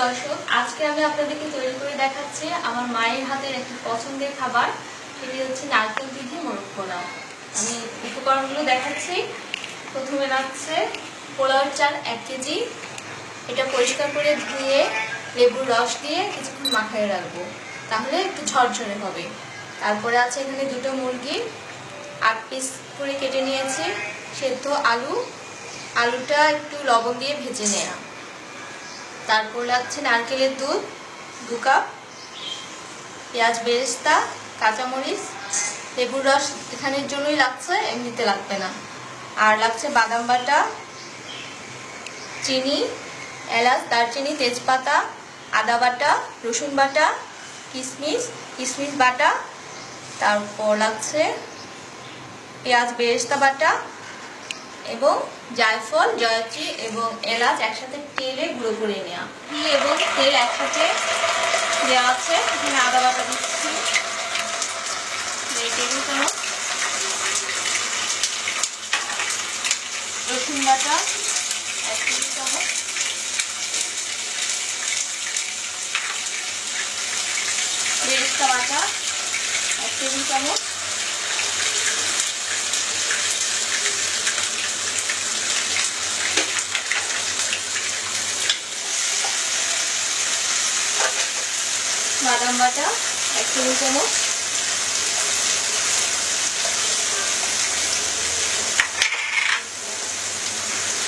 দর্শক, আজকে আমি আপনাদেরকে তৈরি করে দেখাচ্ছি আমার মায়ের হাতের একটি পছন্দের খাবার। সেটি হচ্ছে নারকেল পিঠে মোরগ পোলাও আমি উপকরণগুলো দেখাচ্ছি। প্রথমে লাগছে পোলাওর চাল এক কেজি। এটা পরিষ্কার করে ধুয়ে লেবুর রস দিয়ে কিছুক্ষণ মাখায় রাখব। তাহলে একটু ঝরঝরে হবে। তারপরে আছে এখানে দুটো মুরগি। আট পিস করে কেটে নিয়েছি। সেদ্ধ আলু। আলুটা একটু লবণ দিয়ে ভেজে নেওয়া তারপর লাগছে নারকেলের দুধ, দু কাপ, পেঁয়াজ বেরেস্তা, কাঁচামরিচ, লেবুর রস এখানের জন্যই লাগছে, এমনিতে লাগবে না। আর লাগছে বাদাম বাটা, চিনি, এলাচ, দারচিনি, তেজপাতা, আদা বাটা, রসুন বাটা কিশমিশ কিশমিশ বাটা, তারপর লাগছে পেঁয়াজ বেরেস্তা বাটা এবং জায়ফল, জয়ত্রী এবং এলাচ একসাথে তেলে গুঁড়ো করে নেওয়া ঘি এবং তেল একসাথে দেওয়া আছে। এখানে আদা বাটা দিচ্ছি। চামচ রসুন বাটা এক চামচ। বেরেস্তা বাটা এক টেবিল চামচ বাদাম বাটা এক টেবিল চামচ।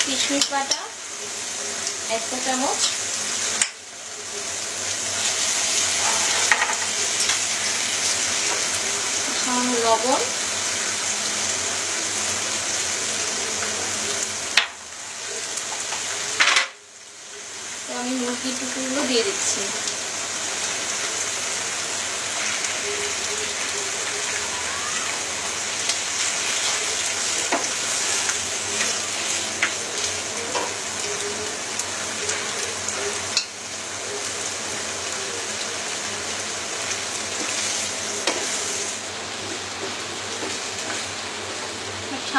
কিশমিশ বাটা একটা চামচ। লবণ। আমি মুরগির টুকরোগুলো দিয়ে দিচ্ছি।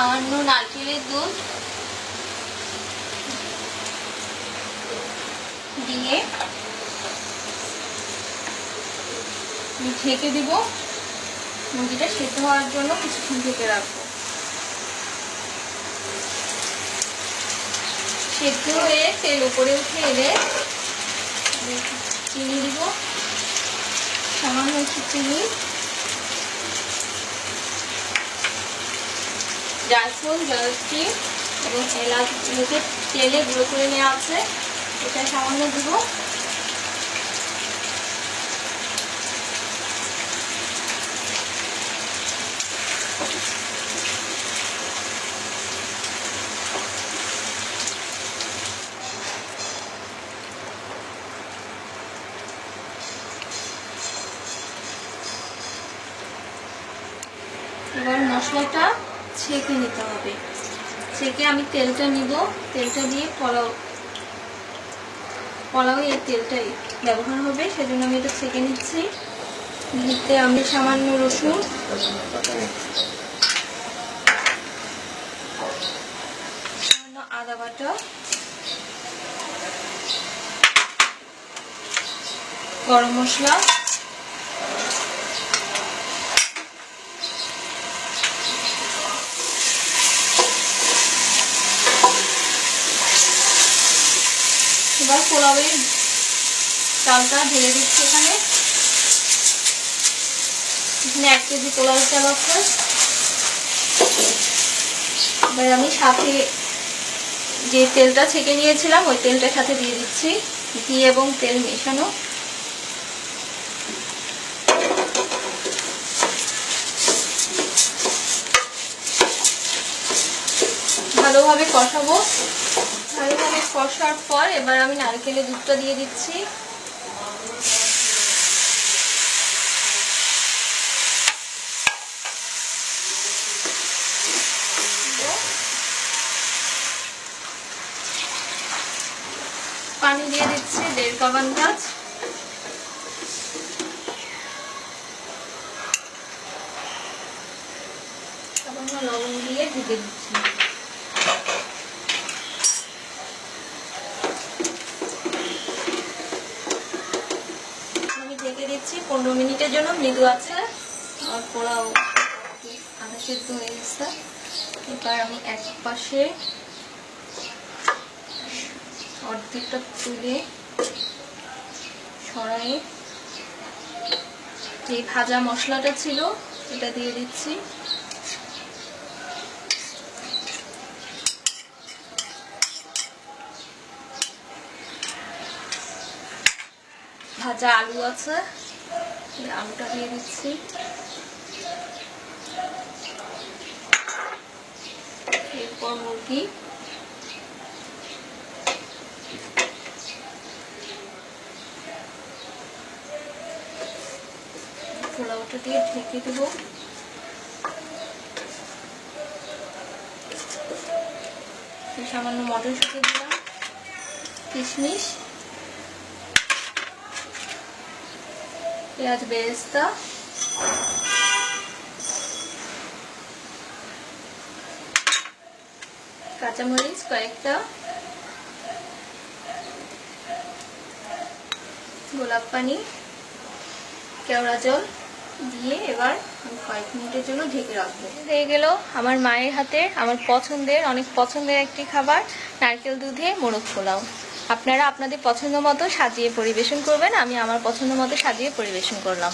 সামান্য নারকেলের দুধ দিয়ে ঢেকে দিব। মুরগিটা সেদ্ধ হওয়ার জন্য কিছুক্ষণ ঢেকে রাখব। সেদ্ধ হয়ে তেল উপরে উঠে এলে চিনি দিব। সামান্য একটু চিনি। জায়ফল জয়ত্রী এবং এলাচ তেলে গুঁড়ো করে নেওয়া আছে। এটা সামান্য দিব। এবার মশলাটা ছেঁকে নিতে হবে। ছেঁকে আমি তেলটা নিব। তেলটা দিয়ে পোলাও পোলাও এই তেলটাই ব্যবহার হবে। সেজন্য আমি এটা ছেঁকে নিচ্ছি। নিতে আমি সামান্য রসুন। সামান্য আদা বাটা। গরম মশলা। এবার পোলাওয়ের চালটা ঢেলে দিচ্ছি এখানে। এখানে এক কেজি পোলাওয়ের চাল আছে। এবার আমি সাথে যে তেলটা ছেঁকে নিয়েছিলাম, ওই তেলটা সাথে দিয়ে দিচ্ছি ঘি এবং তেল মেশানো। ভালোভাবে কষাবো। ভালোভাবে কষার পর এবার আমি নারকেলের দুধটা দিয়ে দিচ্ছি। পানি দিয়ে দিচ্ছি দেড় আন্দাজ সামান্য লবণ দিয়ে ঢেকে দিচ্ছি। পনেরো মিনিটের জন্য মৃদু আছে। আর পোলাও আধা সেদ্ধ হয়ে গেছে। এবার আমি এক পাশে অর্ধেকটা তুলে সরাই। যে ভাজা মশলাটা ছিল, এটা দিয়ে দিচ্ছি। ভাজা আলু আছে। আলুটা দিয়ে দিচ্ছি। এরপর মুরগি। পোলাওটা দিয়ে ঢেকে দেবো। সামান্য মটরশুঁটি দিলাম কিশমিশ। পেঁয়াজ বেরেস্তা। কাঁচামরিচ কয়েকটা। গোলাপ পানি, কেওড়া জল দিয়ে এবার কয়েক মিনিটের জন্য ঢেকে রাখব। হয়ে গেল আমার মায়ের হাতে আমার পছন্দের, অনেক পছন্দের একটি খাবার, নারকেল দুধে মোরগ পোলাও। আপনারা আপনাদের পছন্দ মতো সাজিয়ে পরিবেশন করবেন আমি আমার পছন্দ মতো সাজিয়ে পরিবেশন করলাম।